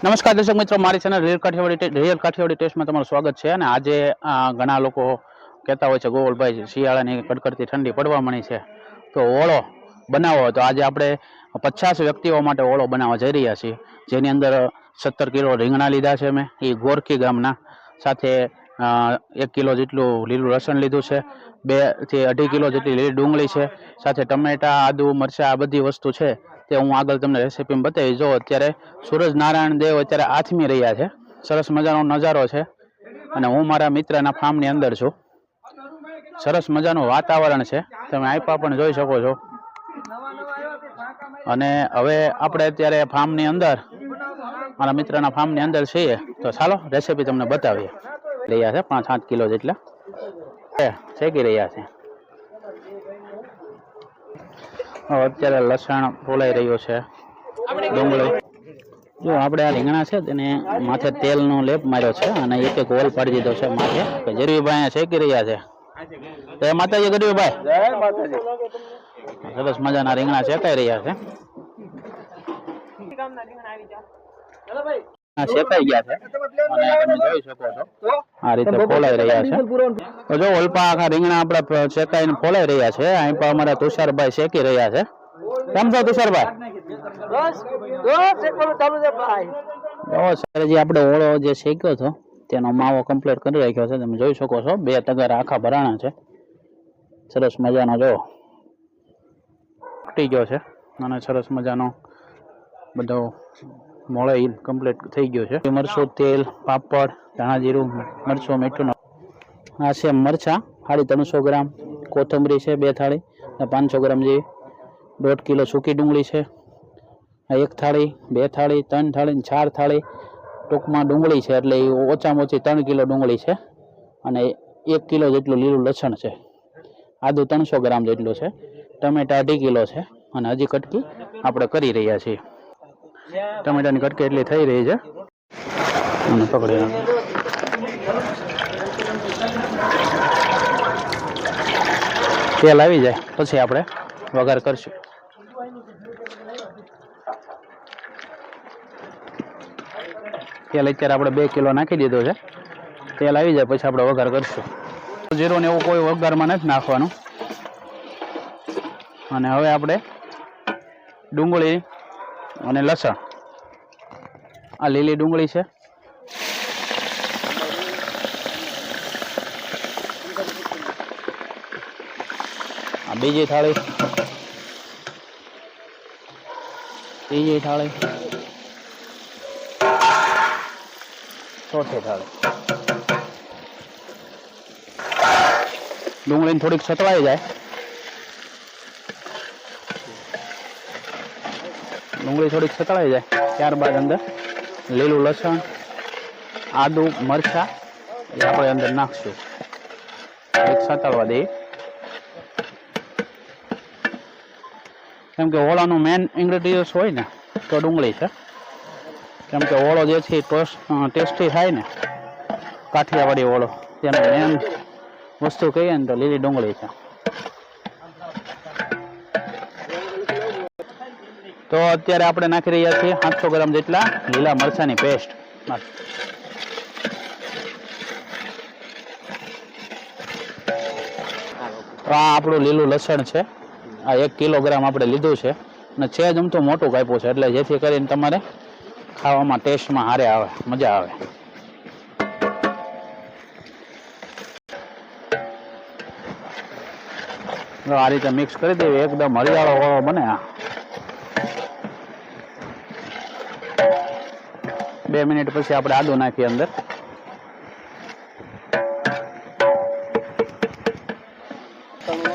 નમસ્કાર દર્શક મિત્રો, મારી channel real Kathiyawadi real Kathiyawadi ટેસ્ટમાં તમારું સ્વાગત છે અને આજે ઘણા લોકો કહેતા હોય છે ગોવલભાઈ શિયાળાની કડકડતી ઠંડી પડવા મળી છે. તો ઓળો બનાવો તો આજે આપણે પચાસ વ્યક્તિઓ માટે ઓળો બનાવવા જઈ રહ્યા છીએ. જેની અંદર સત્તર કિલો રીંગણા લીધા છે મેં એ ગોરખી ગામના. સાથે એક કિલો જેટલું લીલું લસણ લીધું છે, બેથી અઢી કિલો જેટલી લીલી ડુંગળી છે. સાથે ટમેટા, આદુ, મરચાં, આ બધી વસ્તુ છે. તે હું આગળ તમને રેસીપીમાં બતાવી જો અત્યારે સૂરજ નારાયણ દેવ અત્યારે આથમી રહ્યા છે. સરસ મજાનો નજારો છે. અને હું મારા મિત્રના ફાર્મની અંદર છું. સરસ મજાનું વાતાવરણ છે. તમે આઈપા પણ જોઈ શકો છો. અને હવે આપણે અત્યારે ફાર્મની અંદર, મારા મિત્રના ફાર્મની અંદર છીએ. તો ચાલો રેસીપી તમને બતાવીએ. રહ્યા છે પાંચ સાત કિલો જેટલા. શેકી રહ્યા છે હવે અત્યારે લસણ ફોલાઈ રહ્યો છે. ડુંગળી. જો આપણે આ રીંગણા છે તેને માથે તેલનો લેપ માર્યો છે અને એક એક હોલ પાડી દીધો છે માથે. કે અહીંયા શેકી રહ્યા છે. જય માતાજી ગરીબભાઈ? સરસ મજાના રીંગણા શેકાઈ રહ્યા છે. શેકાઈ છે. છો. આ રીતે ફોલાઈ રહ્યા છે. જો ઓલપા આખા રીંગણા આપણા શેકાઈને ફોલાઈ રહ્યા છે. અહીં પણ અમારા તુષારભાઈ શેકી રહ્યા છે. કેમ છો તુષારભાઈ? આપણે ઓળો જે શેક્યો હતો, તેનો માવો કમ્પ્લીટ કરી રાખ્યો છે. તમે જોઈ શકો છો, બે તગારા આખા ભરાણા છે. સરસ મજાનો જો ફૂટી ગયો છે. અને સરસ મજાનો બધો મોળે કમ્પ્લીટ થઈ ગયો છે. મરચું તેલ, પાપડ, ધાણા જીરું, મરચું, મીઠું આ છે મરચાં. થાળી ત્રણસો ગ્રામ. કોથમરી છે બે થાળી અને પાંચસો ગ્રામ જેવી. દોઢ કિલો સૂકી ડુંગળી છે. એક થાળી, બે થાળી, ત્રણ થાળી ચાર થાળી. ટૂંકમાં ડુંગળી છે એટલે એ ઓછામાં ઓછી ત્રણ કિલો ડુંગળી છે અને એક કિલો જેટલું લીલું લસણ છે. આદુ ત્રણસો ગ્રામ જેટલું છે. ટમેટા અઢી કિલો છે અને હજી કટકી આપણે કરી રહ્યા છીએ. ટમેટાની કટકી એટલી થઈ રહી છે. પકડી તેલ આવી જાય, પછી આપણે વઘાર કરશું. તેલ અત્યારે આપણે બે કિલો નાખી દીધો છે. તેલ આવી જાય, પછી આપણે વઘાર કરશું. જીરું ને એવું કોઈ વઘારમાં નથી નાખવાનું. અને હવે આપણે ડુંગળી અને લસણ. આ લીલી ડુંગળી છે. આ બીજી થાળી. ત્રીજી થાળી. ચોથી થાળી. ડુંગળીને થોડીક છતવાઈ જાય. ડુંગળી થોડીક સતળાઈ જાય. ત્યારબાદ અંદર લીલું લસણ, આદું, મરચાં એ આપણે અંદર નાખશું. એક સતળવા દઈએ. કેમ કે ઓળાનું મેન ઇન્ગ્રેડિયન્ટ્સ હોય ને, તો ડુંગળી છે. કેમ કે ઓળો જે છે ટેસ્ટી થાય ને, કાઠિયાવાડી ઓળો. તેનો મેન વસ્તુ કહીએ ને તો લીલી ડુંગળી છે. તો અત્યારે આપણે નાખી રહ્યા છીએ સાતસો ગ્રામ જેટલા લીલા મરચાની પેસ્ટ તો આ આપણું લીલું લસણ છે. આ એક કિલોગ્રામ આપણે લીધું છે. અને છે જ અમથું મોટું કાપ્યું છે, એટલે જેથી કરીને તમારે ખાવામાં ટેસ્ટમાં હારે આવે, મજા આવે. આ રીતે મિક્સ કરી દેવી, એકદમ હરિયાળો બને આ. બે મિનિટ પછી આપણે આદુ નાખીએ અંદર.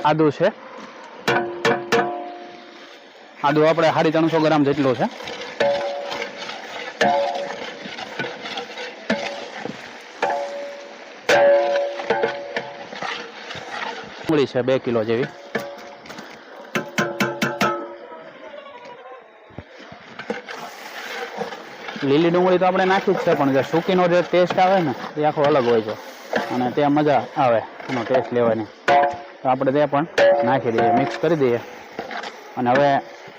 આદુ છે. આદુ આપણે સાડી ત્રણસો ગ્રામ જેટલું છે. ડુંગળી છે બે કિલો જેવી. લીલી ડુંગળી તો આપણે નાખી જ છે, પણ જે સૂકીનો જે ટેસ્ટ આવે ને, એ આખો અલગ હોય છે. અને ત્યાં મજા આવે એનો ટેસ્ટ લેવાની. તો આપણે તે પણ નાખી દઈએ મિક્સ કરી દઈએ. અને હવે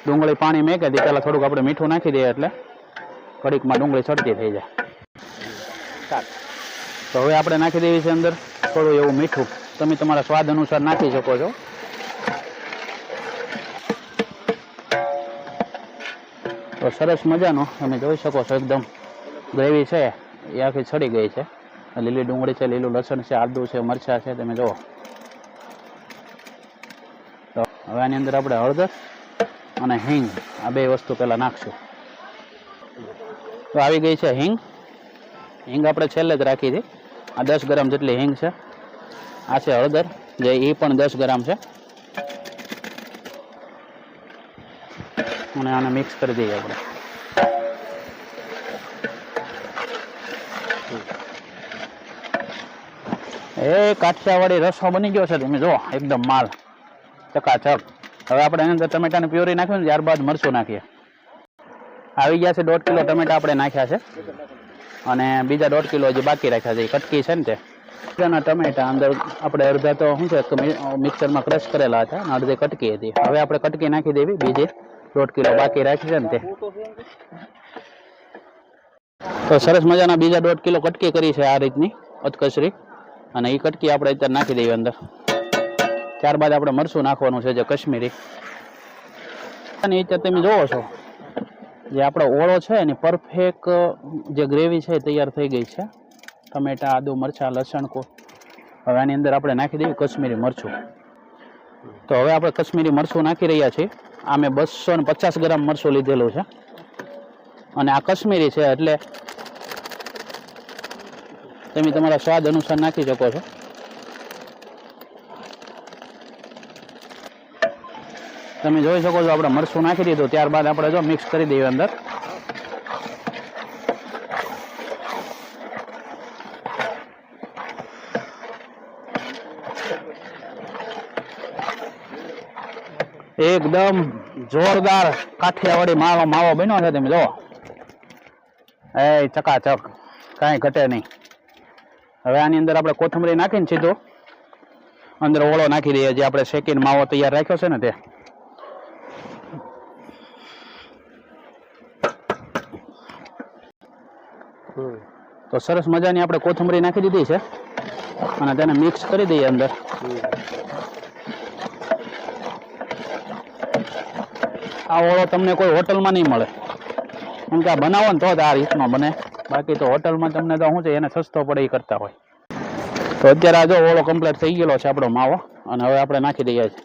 ડુંગળી પાણી મેકે દઈએ, પહેલાં થોડુંક આપણે મીઠું નાખી દઈએ એટલે કડીકમાં ડુંગળી છડતી થઈ જાય. તો હવે આપણે નાખી દેવી છે અંદર થોડું એવું મીઠું. તમે તમારા સ્વાદ અનુસાર નાખી શકો છો. તો સરસ મજાનો, તમે જોઈ શકો છો એકદમ ગ્રેવી છે, એ આખી છડી ગઈ છે. લીલી ડુંગળી છે, લીલું લસણ છે, આદુ છે, મરચાં છે, તમે જુઓ. તો હવે આની અંદર આપણે હળદર અને હિંગ, આ બે વસ્તુ પહેલાં નાખશું. તો આવી ગઈ છે હિંગ. હિંગ આપણે છેલ્લે જ રાખી હતી. આ દસ ગ્રામ જેટલી હિંગ છે. આ છે હળદર. જે એ પણ દસ ગ્રામ છે. અને આને મિક્સ કરી દઈએ આપણે એ કાઠિયાવાડી રસો બની ગયો છે તમે જુઓ એકદમ માલ ચકાચક હવે આપણે એની અંદર ટમેટાની પ્યોરી નાખ્યું ને ત્યારબાદ મરચું નાખીએ. આવી ગયા છે દોઢ કિલો ટમેટા આપણે નાખ્યા છે. અને બીજા દોઢ કિલો હજી બાકી રાખ્યા છે, એ કટકી છે ને તે. બીજાના ટમેટા અંદર આપણે અડધા તો શું છે કે મિ- મિક્સરમાં ક્રશ કરેલા હતા અને અડધી કટકી હતી. હવે આપણે કટકી નાખી દેવી, બીજી. દોઢ કિલો બાકી રાખી છે ને તે. તો સરસ મજાના બીજા દોઢ કિલો કટકી કરી છે આ રીતની અધકચરી અને એ કટકી આપણે અત્યારે નાખી દઈએ અંદર. ત્યારબાદ આપણે મરચું નાખવાનું છે જે કશ્મીરી. અને અત્યારે તમે જોવો છો જે આપણો ઓળો છે એની પરફેક્ટ જે ગ્રેવી છે તૈયાર થઈ ગઈ છે. ટમેટા આદુ મરચાં લસણ કો હવે આની અંદર આપણે નાખી દઈએ કશ્મીરી મરચું. તો હવે આપણે કશ્મીરી મરચું નાખી રહ્યા છીએ. આ મેં બસો ને પચાસ ગ્રામ મરચું લીધેલું છે. અને આ કશ્મીરી છે એટલે તમે તમારા સ્વાદ અનુસાર નાખી શકો છો. તમે જોઈ શકો છો આપણે મરચું નાખી દીધું, ત્યારબાદ આપણે જો મિક્સ કરી દઈએ અંદર. એકદમ જોરદાર કાઠિયાવાડી માવો માવો બન્યો છે તમે જુઓ એ ચકાચક, કાંઈ ઘટે નહીં. હવે આની અંદર આપણે કોથમરી નાખીને સીધો. અંદર ઓળો નાખી દઈએ, જે આપણે શેકીને માવો તૈયાર રાખ્યો છે ને તે. તો સરસ મજાની આપણે કોથમરી નાખી દીધી છે. અને તેને મિક્સ કરી દઈએ અંદર. આ ઓળો તમને કોઈ હોટલમાં નહીં મળે. કેમ કે આ બનાવો ને તો જ આ રીતનો બને. બાકી તો હોટલમાં તમને તો શું છે, એને સસ્તો પડે એ કરતા હોય. તો અત્યારે આ ઓળો કમ્પ્લીટ થઈ ગયેલો છે આપણો માવો, અને હવે આપણે નાખી દઈએ છીએ.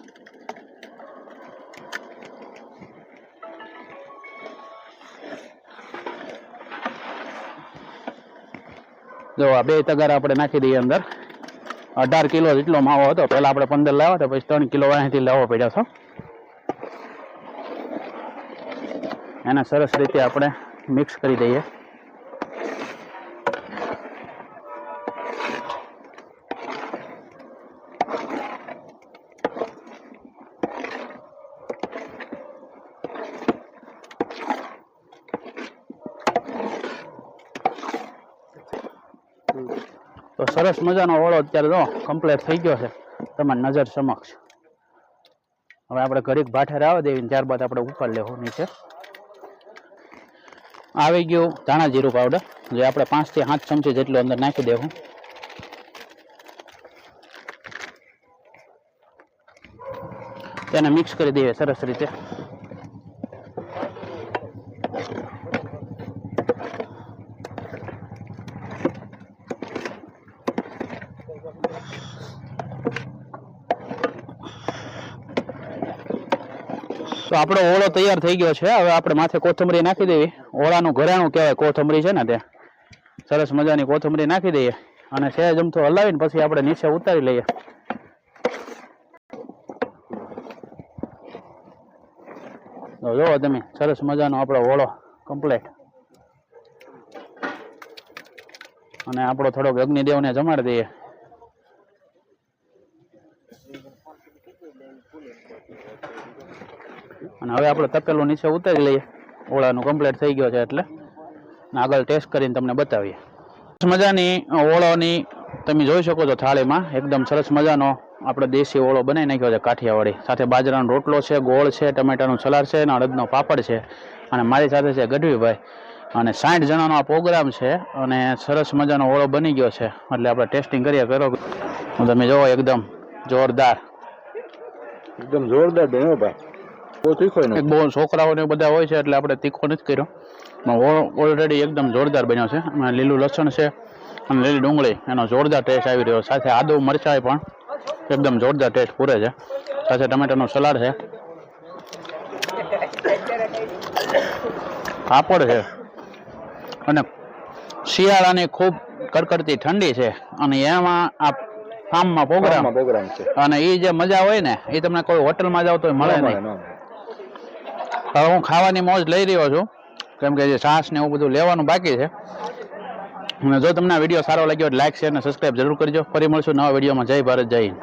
જો આ બે તગાર આપણે નાખી દઈએ અંદર. અઢાર કિલો જેટલો માવો હતો, પહેલા આપણે પંદર લાવ્યા હતા, પછી ત્રણ કિલો અહીંથી લાવવો પડ્યો હતો એને સરસ રીતે આપણે મિક્સ કરી દઈએ. તો સરસ મજાનો ઓળો અત્યારે જો કમ્પ્લીટ થઈ ગયો છે. તમારી નજર સમક્ષ. હવે આપણે ઘડીક ભાઠે આવવા દેવી ત્યારબાદ આપણે ઉપર લેવું નીચે આવી ગયું ધાણા જીરું પાવડર જે આપણે પાંચથી સાત ચમચી જેટલું અંદર નાખી દેવું. તેને મિક્સ કરી દઈએ સરસ રીતે. તો આપણો ઓળો તૈયાર થઈ ગયો છે. હવે આપણે માથે કોથમરી નાખી દેવી. ઓળાનું ઘરેણું કહેવાય કોથમરી છે ને તે સરસ મજાની કોથમરી નાખી દઈએ અને સહેજ અમથો હલાવીને પછી આપણે નીચે ઉતારી લઈએ. જુઓ તમે, સરસ મજાનો આપણો ઓળો કમ્પ્લેટ અને આપણો થોડોક અગ્નિદેવને જમાડી દઈએ. અને હવે આપણે તપેલું નીચે ઉતારી લઈએ. ઓળાનું કમ્પ્લીટ થઈ ગયો છે એટલે. આગળ ટેસ્ટ કરીને તમને બતાવીએ. મજાની ઓળોની તમે જોઈ શકો છો થાળીમાં. એકદમ સરસ મજાનો આપણે દેશી ઓળો બનાવી નાખ્યો છે કાઠિયાવાડી. સાથે બાજરાનો રોટલો છે, ગોળ છે, ટમેટાનું સલાડ છે અને અડદનો પાપડ છે. અને મારી સાથે છે ગઢવીભાઈ. અને સાઠ જણાનો આ પ્રોગ્રામ છે અને સરસ મજાનો ઓળો બની ગયો છે. એટલે આપણે ટેસ્ટિંગ કરીએ, કરો. તમે જોવો એકદમ જોરદાર. એકદમ જોરદાર ભાઈ. બહુ છોકરાઓને બધા હોય છે એટલે આપણે તીખો નથી કર્યો. ઓલરેડી એકદમ જોરદાર બન્યો છે. લીલું લસણ છે અને લીલી ડુંગળી. એનો જોરદાર ટેસ્ટ આવી રહ્યો. સાથે આદુ મરચાં પણ એકદમ જોરદાર ટેસ્ટ પૂરે છે. સાથે ટમેટાનો સલાડ છે. પાપડ છે. અને શિયાળાની ખૂબ કડકડતી ઠંડી છે. અને એમાં આ ફાર્મમાં પ્રોગ્રામ. પ્રોગ્રામ છે. અને એ જે મજા હોય ને એ તમને કોઈ હોટલમાં જાવ તો મળે નહીં. હવે હું ખાવાની મોજ લઈ રહ્યો છું, કેમ કે જે છાશ ને એવું બધું લેવાનું બાકી છે. જો તમને આ વીડિયો સારો લાગ્યો લાઇક શેર અને સબસ્ક્રાઇબ જરૂર કરજો. ફરી મળશું નવા વિડીયોમાં. જય ભારત, જય હિન્દ.